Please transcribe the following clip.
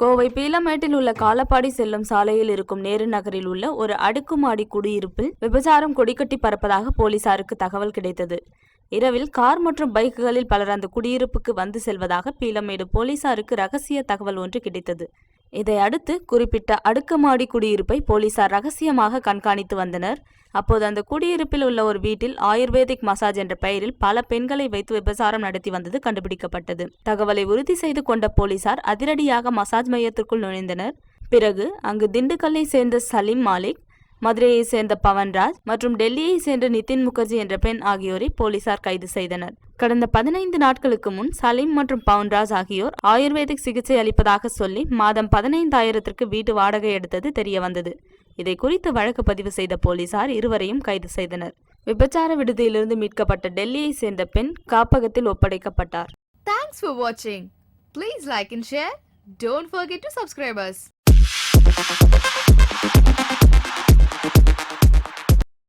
கோவை பீலமேட்டில் உள்ள காலப்பாடி செல்லும் சாலையில் இருக்கும் நேரு நகரில் உள்ள ஒரு அடுக்குமாடி குடியிருப்பில் விபச்சாரம் கொடிக்கட்டி பறப்பதாக போலீசாருக்கு தகவல் கிடைத்தது. இரவில் கார் மற்றும் பைக்குகளில் பலர் அந்த குடியிருப்புக்கு வந்து செல்வதாக பீலமேடு போலீசாருக்கு ரகசிய தகவல் ஒன்று கிடைத்தது. இதை அடுத்து குறிப்பிட்ட அடுக்குமாடி குடியிருப்பை போலீசார் ரகசியமாக கண்காணித்து வந்தனர். அப்போது அந்த குடியிருப்பில் உள்ள ஒரு வீட்டில் ஆயுர்வேதிக் மசாஜ் என்ற பெயரில் பல பெண்களை வைத்து விபசாரம் நடத்தி வந்தது கண்டுபிடிக்கப்பட்டது. தகவலை உறுதி செய்து கொண்ட போலீசார் அதிரடியாக மசாஜ் மையத்திற்குள் நுழைந்தனர். பிறகு அங்கு திண்டுக்கல்லை சேர்ந்த சலீம் மாலிக் மதுரையை சேர்ந்த பவன்ராஜ் மற்றும் டெல்லியை சேர்ந்த நிதின் முகர்ஜி என்ற பெண் ஆகியோரை போலீசார் கைது செய்தனர். கடந்த பதினைந்து நாட்களுக்கு முன் சலீம் மற்றும் பவுன்ராஜ் ஆகியோர் ஆயுர்வேதிக் சிகிச்சை அளிப்பதாக சொல்லி மாதம் பதினைந்தாயிரத்திற்கு வீட்டு வாடகை எடுத்தது தெரிய வந்தது இதை குறித்து வழக்கு பதிவு செய்த போலீசார் இருவரையும் கைது செய்தனர். விபச்சார விடுதியிலிருந்து மீட்கப்பட்ட டெல்லியை சேர்ந்த பெண் காப்பகத்தில் ஒப்படைக்கப்பட்டார். தேங்க்ஸ் for வாட்சிங் please like and share don't forget to subscribe.